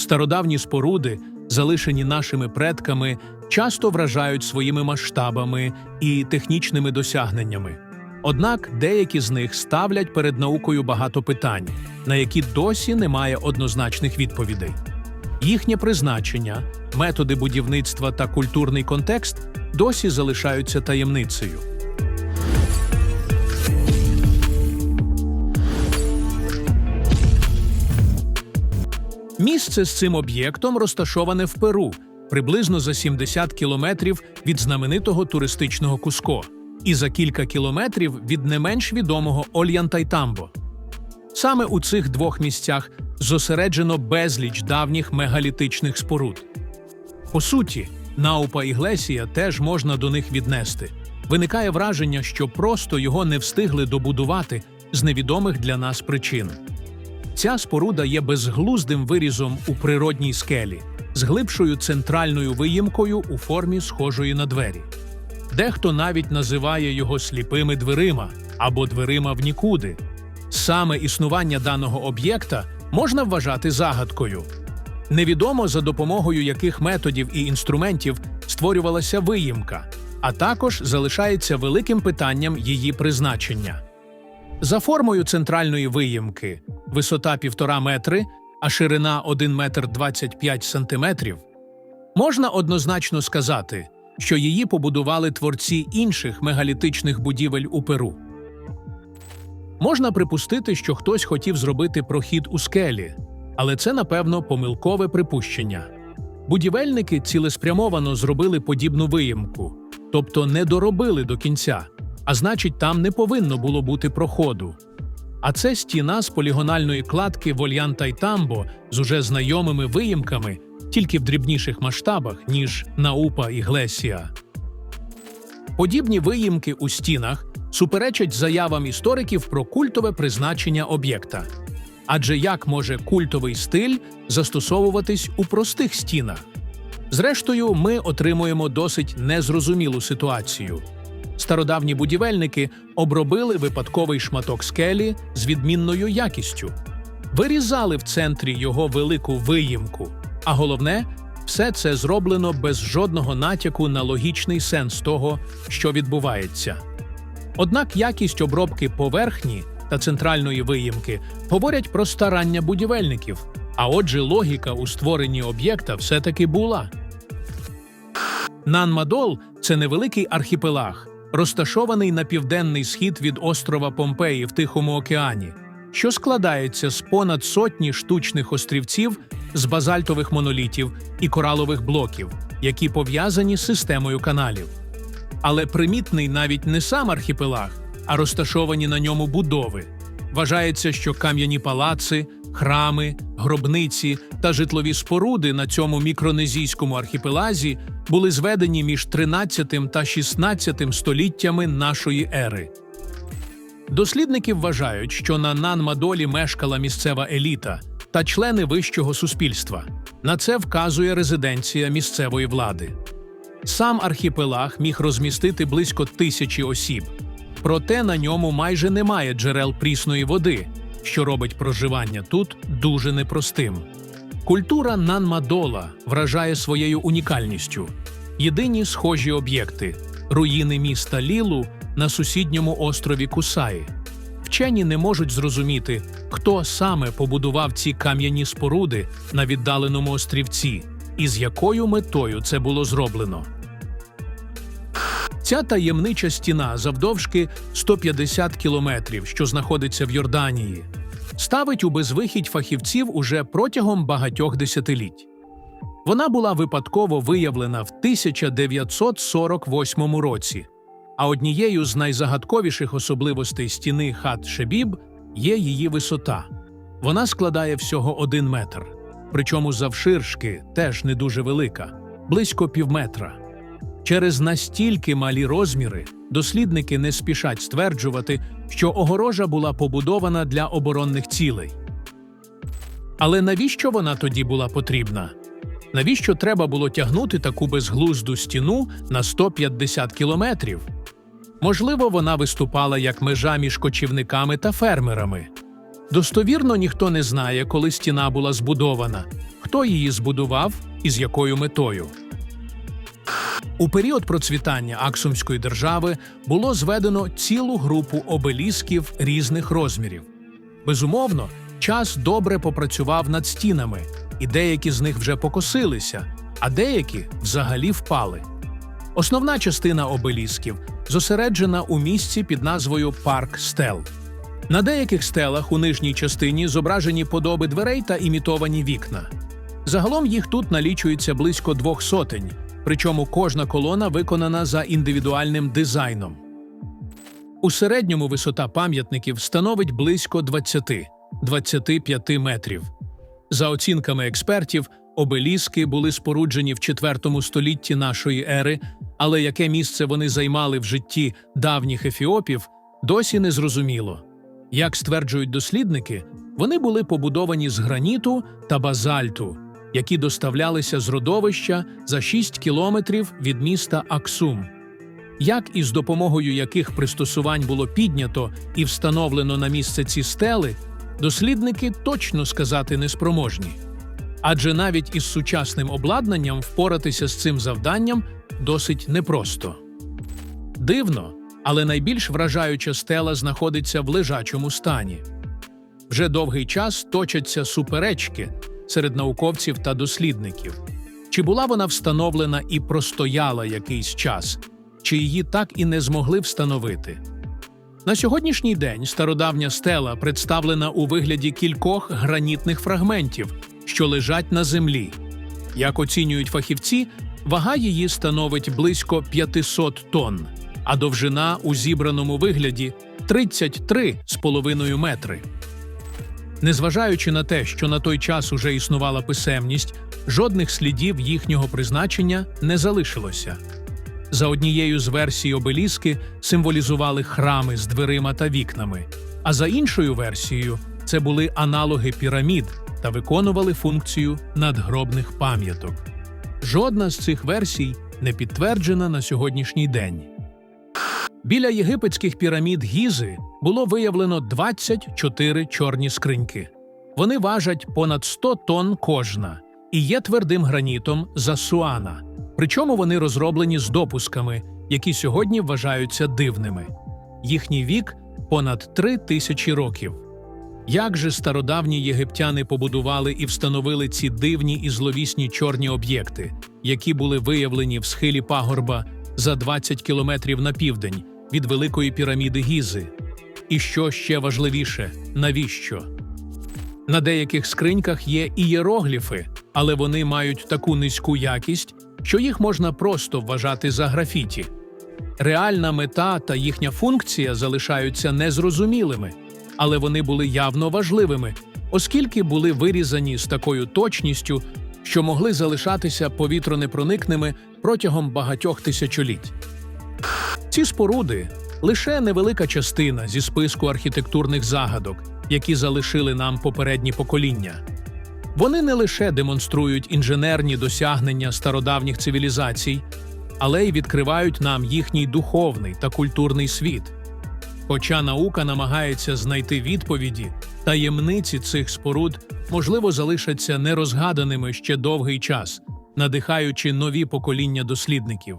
Стародавні споруди, залишені нашими предками, часто вражають своїми масштабами і технічними досягненнями. Однак деякі з них ставлять перед наукою багато питань, на які досі немає однозначних відповідей. Їхнє призначення, методи будівництва та культурний контекст досі залишаються таємницею. Місце з цим об'єктом розташоване в Перу, приблизно за 70 кілометрів від знаменитого туристичного Куско і за кілька кілометрів від не менш відомого Ольянтайтамбо. Саме у цих двох місцях зосереджено безліч давніх мегалітичних споруд. По суті, Наупа Іглесія теж можна до них віднести. Виникає враження, що просто його не встигли добудувати з невідомих для нас причин. Ця споруда є безглуздим вирізом у природній скелі з глибшою центральною виїмкою у формі схожої на двері. Дехто навіть називає його сліпими дверима або дверима в нікуди. Саме існування даного об'єкта можна вважати загадкою. Невідомо за допомогою яких методів і інструментів створювалася виїмка, а також залишається великим питанням її призначення. За формою центральної виїмки висота 1,5 метри, а ширина 1 метр 25 сантиметрів, можна однозначно сказати, що її побудували творці інших мегалітичних будівель у Перу. Можна припустити, що хтось хотів зробити прохід у скелі, але це, напевно, помилкове припущення. Будівельники цілеспрямовано зробили подібну виїмку, тобто не доробили до кінця, а значить, там не повинно було бути проходу. А це стіна з полігональної кладки Вольян Тайтамбо з уже знайомими виїмками, тільки в дрібніших масштабах, ніж Наупа і Глесія. Подібні виїмки у стінах суперечать заявам істориків про культове призначення об'єкта. Адже як може культовий стиль застосовуватись у простих стінах? Зрештою, ми отримуємо досить незрозумілу ситуацію. Стародавні будівельники обробили випадковий шматок скелі з відмінною якістю, вирізали в центрі його велику виїмку, а головне, все це зроблено без жодного натяку на логічний сенс того, що відбувається. Однак якість обробки поверхні та центральної виїмки говорять про старання будівельників, а отже, логіка у створенні об'єкта все-таки була. Нанмадол це невеликий архіпелаг, розташований на південний схід від острова Помпеї в Тихому океані, що складається з понад сотні штучних острівців з базальтових монолітів і коралових блоків, які пов'язані з системою каналів. Але примітний навіть не сам архіпелаг, а розташовані на ньому будови. Вважається, що кам'яні палаци, храми, гробниці та житлові споруди на цьому мікронезійському архіпелазі були зведені між 13 та 16 століттями нашої ери. Дослідники вважають, що на Нанмадолі мешкала місцева еліта та члени вищого суспільства. На це вказує резиденція місцевої влади. Сам архіпелаг міг розмістити близько тисячі осіб, проте на ньому майже немає джерел прісної води, що робить проживання тут дуже непростим. Культура Нанмадола вражає своєю унікальністю. Єдині схожі об'єкти руїни міста Лілу на сусідньому острові Кусаї. Вчені не можуть зрозуміти, хто саме побудував ці кам'яні споруди на віддаленому острівці і з якою метою це було зроблено. Ця таємнича стіна завдовжки 150 кілометрів, що знаходиться в Йорданії, ставить у безвихідь фахівців уже протягом багатьох десятиліть. Вона була випадково виявлена в 1948 році, а однією з найзагадковіших особливостей стіни хат Шебіб є її висота. Вона складає всього один метр, причому завширшки теж не дуже велика, близько півметра. Через настільки малі розміри дослідники не спішать стверджувати, що огорожа була побудована для оборонних цілей. Але навіщо вона тоді була потрібна? Навіщо треба було тягнути таку безглузду стіну на 150 кілометрів? Можливо, вона виступала як межа між кочівниками та фермерами. Достовірно ніхто не знає, коли стіна була збудована, хто її збудував і з якою метою. У період процвітання Аксумської держави було зведено цілу групу обелісків різних розмірів. Безумовно, час добре попрацював над стінами, і деякі з них вже покосилися, а деякі взагалі впали. Основна частина обелісків зосереджена у місці під назвою Парк Стел. На деяких стелах у нижній частині зображені подоби дверей та імітовані вікна. Загалом їх тут налічується близько двох сотень, причому кожна колона виконана за індивідуальним дизайном. У середньому висота пам'ятників становить близько 20-25 метрів. За оцінками експертів, обеліски були споруджені в IV столітті нашої ери, але яке місце вони займали в житті давніх ефіопів, досі не зрозуміло. Як стверджують дослідники, вони були побудовані з граніту та базальту, які доставлялися з родовища за 6 кілометрів від міста Аксум. Як і з допомогою яких пристосувань було піднято і встановлено на місце ці стели, дослідники точно сказати не спроможні. Адже навіть із сучасним обладнанням впоратися з цим завданням досить непросто. Дивно, але найбільш вражаюча стела знаходиться в лежачому стані. Вже довгий час точаться суперечки серед науковців та дослідників. Чи була вона встановлена і простояла якийсь час, чи її так і не змогли встановити? На сьогоднішній день стародавня стела представлена у вигляді кількох гранітних фрагментів, що лежать на землі. Як оцінюють фахівці, вага її становить близько 500 тонн, а довжина у зібраному вигляді 33,5 метри. Незважаючи на те, що на той час уже існувала писемність, жодних слідів їхнього призначення не залишилося. За однією з версій обеліски символізували храми з дверима та вікнами, а за іншою версією це були аналоги пірамід та виконували функцію надгробних пам'яток. Жодна з цих версій не підтверджена на сьогоднішній день. Біля єгипетських пірамід Гізи було виявлено 24 чорні скриньки. Вони важать понад 100 тонн кожна і є твердим гранітом засуана. Причому вони розроблені з допусками, які сьогодні вважаються дивними. Їхній вік понад три тисячі років. Як же стародавні єгиптяни побудували і встановили ці дивні і зловісні чорні об'єкти, які були виявлені в схилі пагорба за 20 кілометрів на південь від Великої піраміди Гізи? І що ще важливіше, навіщо? На деяких скриньках є ієрогліфи, але вони мають таку низьку якість, що їх можна просто вважати за графіті. Реальна мета та їхня функція залишаються незрозумілими, але вони були явно важливими, оскільки були вирізані з такою точністю, що могли залишатися повітронепроникними протягом багатьох тисячоліть. Ці споруди лише невелика частина зі списку архітектурних загадок, які залишили нам попередні покоління. Вони не лише демонструють інженерні досягнення стародавніх цивілізацій, але й відкривають нам їхній духовний та культурний світ. Хоча наука намагається знайти відповіді, таємниці цих споруд можливо залишаться нерозгаданими ще довгий час, надихаючи нові покоління дослідників.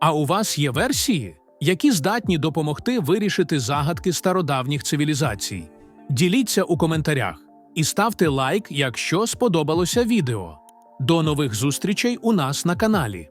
А у вас є версії, які здатні допомогти вирішити загадки стародавніх цивілізацій? Діліться у коментарях і ставте лайк, якщо сподобалося відео. До нових зустрічей у нас на каналі.